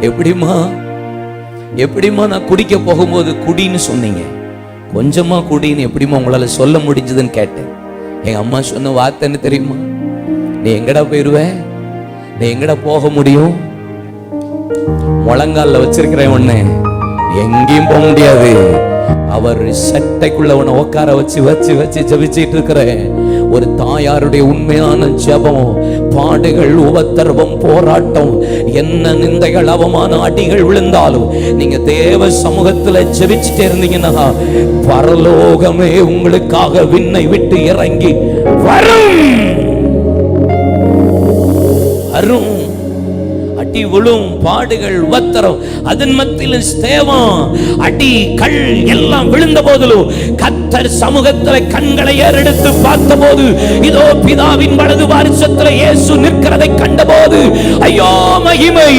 எப்படிம்மா? எப்படிம்மா நான் குடிக்க போகும்போது குடின்னு சொன்னீங்க? கொஞ்சமா குடின்னு எப்படிம்மா உங்களால சொல்ல முடிஞ்சதுன்னு கேட்டேன். எங்க அம்மா சொன்ன வார்த்தை என்ன தெரியுமா? நீ எங்கடா போயிருவ? நீ எங்கடா போக முடியும்? முழங்கால வச்சிருக்கிறேன் உன்னை. எங்கேயும் போக முடியாது. அவர் சட்டைக்குள்ள உன்னை உட்கார வச்சு வச்சு வச்சு ஜெபிச்சிட்டு இருக்கிறேன் ஒரு தாயாருடைய உண்மையான ஜெபம் பாடுகள் உபத்திரவம் போராட்டம் என்ன நிந்தைகள் அவமான அடிகள் விழுந்தாலும் நீங்க தேவ சமூகத்துல ஜெபிச்சுட்டே இருந்தீங்கன்னா பரலோகமே உங்களுக்காக விண்ணை விட்டு இறங்கி வரும். வரும் அடி விழும் பாடுகள் உபத்திரம் அதன் மத்தியில் தேவம் அடி கல் எல்லாம் விழுந்த போதிலும் கத்தர் சமூகத்தில் கண்களை ஏறெடுத்து பார்த்த போது இதோ பிதாவின் வலது வாரிசத்தில் இயேசு நிற்கிறதை கண்டபோது ஐயோ மகிமை!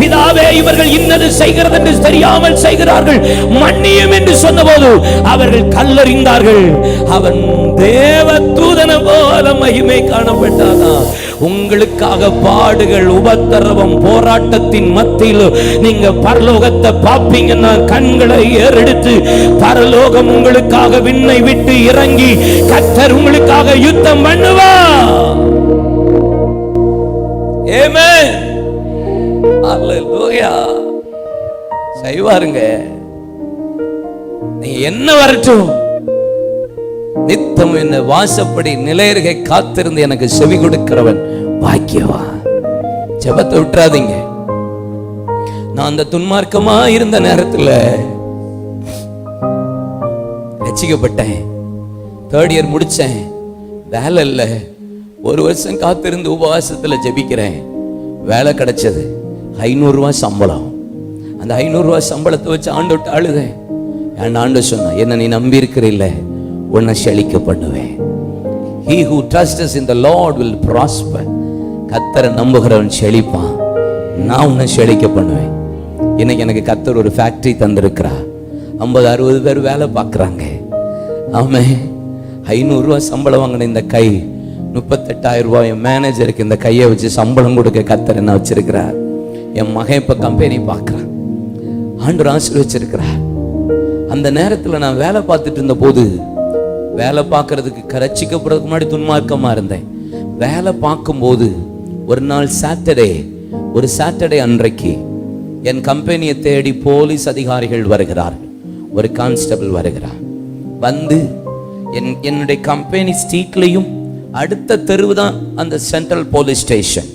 பிதாவே இவர்கள் இன்னது செய்கிறது என்று தெரியாமல் செய்கிறார்கள். மன்னியும் என்று சொன்னபோது அவர்கள் கல்லறிந்தார்கள். அவன் தேவ தூதன போல மகிமை காணப்பட்டானா? உங்களுக்காக பாடுகள் உபத்திரவம் போராட்டத்தின் மத்தியில் நீங்க பரலோகத்தை பார்ப்பீங்கன்னா கண்களை ஏறெடுத்து பரலோகம் உங்களுக்காக விண்ணை விட்டு இறங்கி கத்தர் உங்களுக்காக யுத்தம் பண்ணுவா. ஏமே அல்லேலூயா செய்வாருங்க நீ என்ன வரட்டும்? நித்தம் என்ன வாசப்படி நிலையருகை காத்திருந்து எனக்கு செவி கொடுக்கிறவன் பாக்கியவா? ஜெபத்தை விட்டுறாதீங்க. நான் அந்த துன்மார்க்கமா இருந்த நேரத்துல ரசிக்கப்பட்டேன். தேர்ட் இயர் முடிச்சேன். வேலை இல்ல. ஒரு வருஷம் காத்திருந்து உபவாசத்துல ஜெபிக்கிறேன். வேலை கிடைச்சது. ஐநூறு சம்பளம். அந்த ஐநூறு சம்பளத்தை வச்சு ஆண்டு விட்டு அழுதேன். என் ஆண்டு சொன்னான் என்ன நீ நம்பி இருக்கிறில்ல உன்னை செழிக்க பண்ணுவேன் he trust trusts in the lord will prosper கத்தரை நம்புகிறவன் செழிப்பான். நான் உன்னை செழிக்க பண்ணுவேன் இன்னைக்கு எனக்கு கத்தர் ஒரு ஃபேக்டரி தந்திருக்கிறா. ஐம்பது அறுபது பேர் வேலை பார்க்குறாங்க. ஆமே. ஐநூறுரூவா சம்பளம் வாங்கின இந்த கை முப்பத்தெட்டாயிரம் ரூபாய் என் மேனேஜருக்கு இந்த கையை வச்சு சம்பளம் கொடுக்க கத்தர் என்ன வச்சிருக்கிறார்? என் மகன் இப்போ கம்பெனி பார்க்குறான். ஆண்டு ஆசீர்வச்சிருக்கிறார். அந்த நேரத்தில் நான் வேலை பார்த்துட்டு இருந்த போது வேலை பார்க்கறதுக்கு கரைச்சிக்கப்படுறதுக்கு முன்னாடி துன்மார்க்கமாக இருந்தேன். வேலை பார்க்கும்போது ஒரு நாள் சாட்டர்டே ஒரு சாட்டர்டே அன்றைக்கு என் கம்பெனியை தேடி போலீஸ் அதிகாரிகள் வருகிறார்கள். ஒரு கான்ஸ்டபிள் வருகிறார். வந்து என் என்னுடைய கம்பெனி ஸ்ட்ரீட்லையும் அடுத்த தெருவு தான் அந்த சென்ட்ரல் போலீஸ் ஸ்டேஷன்